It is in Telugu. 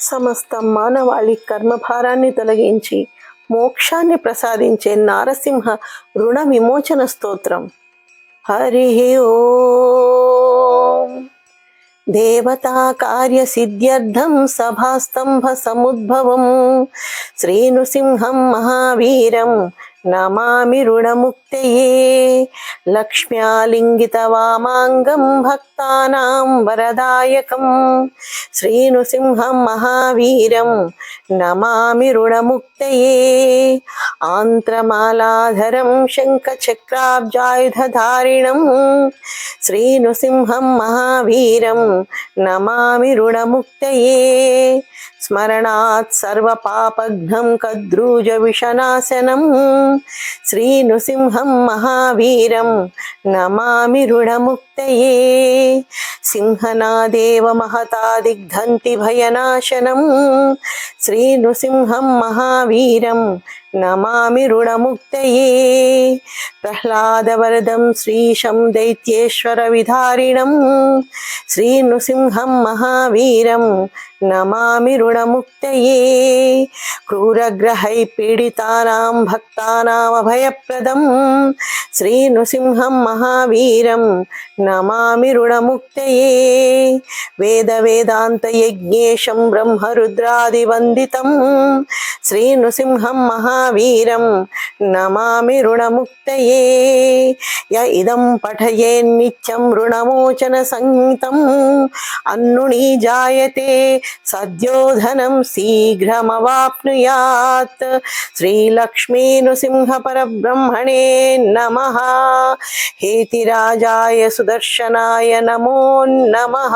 సమస్త మానవాళి కర్మభారాన్ని తొలగించి మోక్షాన్ని ప్రసాదించే నారసింహ రుణ విమోచన స్తోత్రం. హరి ఓం. దేవతా కార్య సిద్ధ్యర్థం సభాస్తంభ సముద్భవం. శ్రీనృసింహం మహావీరం నమామి రుణముక్తయే లక్ష్మ్యాలింగిత వామాంగం భక్తానాం వరదాయకం శ్రీనృసింహం మహావీరం నమామి రుణముక్తయే ఆంత్రమాలాధరం శంఖచక్రాబ్జాయుధధారిణం శ్రీనృసింహం మహావీరం నమామి రుణముక్తయే స్మరణాత్ నమామి రుణముక్తయే సింహనాదేవ మహతా దిగ్ధంతి భయనాశనం. శ్రీనృసింహం మహావీరం నమామి రుణముక్తయే ప్రహ్లాదవరదం శ్రీశం దైత్యేశ్వర విధారిణం. శ్రీ నృసింహం మహావీరం నమామి రుణముక్తయే క్రూరగ్రహై పీడితానాం భక్తానామభయప్రదం శ్రీనృసింహం మహావీరం నమామి రుణముక్తయే వేద వేదాంత యజ్ఞేశం బ్రహ్మరుద్రాదివందితం శ్రీనృసింహం మహావీరం నమామి రుణముక్తయే య ఇదం పఠయేన్నిత్యం రుణమోచన సంహితం అన్నుణీ జాయతే సద్యోధనం శీఘ్రమవాప్ను कुर्यात् श्रीलक्ष्मीनृसिंहपरब्रह्मणे नमः। हेतिराजाय सुदर्शनाय नमो नमः।